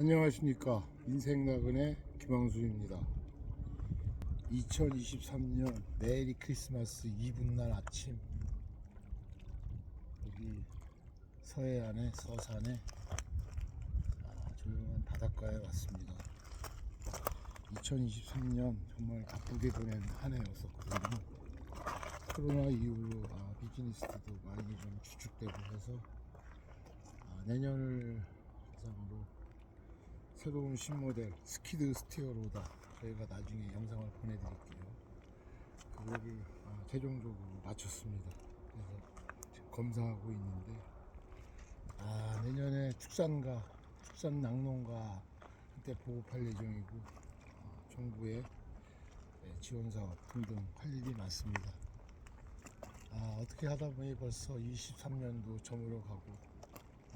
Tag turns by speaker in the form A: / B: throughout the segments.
A: 안녕하십니까. 인생나그네 김황수입니다. 2023년 메리 크리스마스 이브날 아침. 여기 서해안의 서산에 아, 조용한 바닷가에 왔습니다. 2023년 정말 바쁘게 보낸 한 해였었거든요. 코로나 이후로 아, 비즈니스도 많이 좀 주축되고 해서 아, 내년을 새로운 신모델 스키드 스티어로다. 저희가 나중에 영상을 보내드릴게요. 그거를 아, 최종적으로 마쳤습니다. 그래서 검사하고 있는데 아 내년에 축산가 축산 낙농가 한때 보급할 예정이고 아, 정부의 네, 지원 사업 등등 할 일이 많습니다. 아 어떻게 하다 보니 벌써 23년도 저물어 가고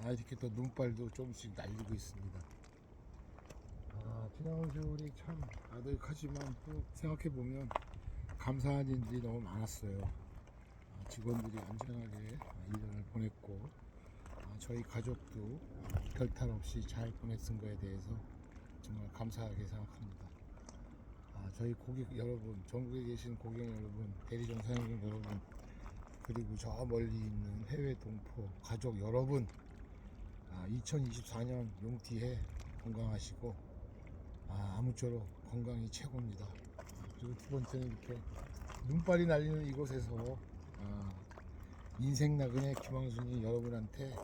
A: 아 이렇게 또 눈발도 조금씩 날리고 있습니다 아, 지나온 세월이 참 아득하지만 또 생각해보면 감사한 일들이 너무 많았어요. 아, 직원들이 안전하게 아, 1년을 보냈고, 아, 저희 가족도 아, 별탈 없이 잘 보냈은 거에 대해서 정말 감사하게 생각합니다. 아, 저희 고객 여러분, 전국에 계신 고객 여러분, 대리점 사장님 여러분, 그리고 저 멀리 있는 해외 동포 가족 여러분, 아, 2024년 용티해 건강하시고 아, 아무쪼록 건강이 최고입니다. 아, 그리고 두 번째는 이렇게 눈발이 날리는 이곳에서 아, 인생 나그네 김황순이 여러분한테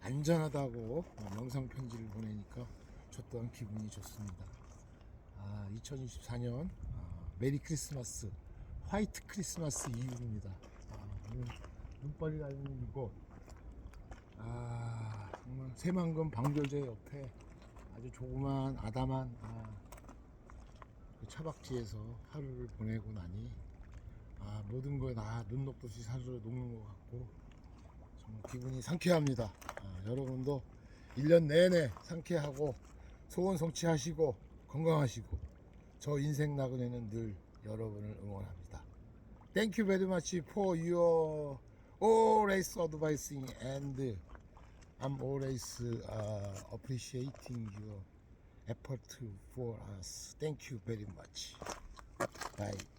A: 안전하다고 어, 영상 편지를 보내니까 저 또한 기분이 좋습니다. 아, 2024년 아, 메리 크리스마스, 화이트 크리스마스 이후입니다. 아, 눈발이 날리는 이곳, 아, 정말 새만금 방조제 옆에 아주 조그만 아담한 아, 그 차박지에서 하루를 보내고 나니 아, 모든 거에 나눈 녹듯이 사르르 녹는 것 같고 정말 기분이 상쾌합니다. 아, 여러분도 1년 내내 상쾌하고 소원 성취하시고 건강하시고 저 인생 나그네는 늘 여러분을 응원합니다. Thank you very much for your always advising and I'm always uh, appreciating your effort for us. Thank you very much. Bye.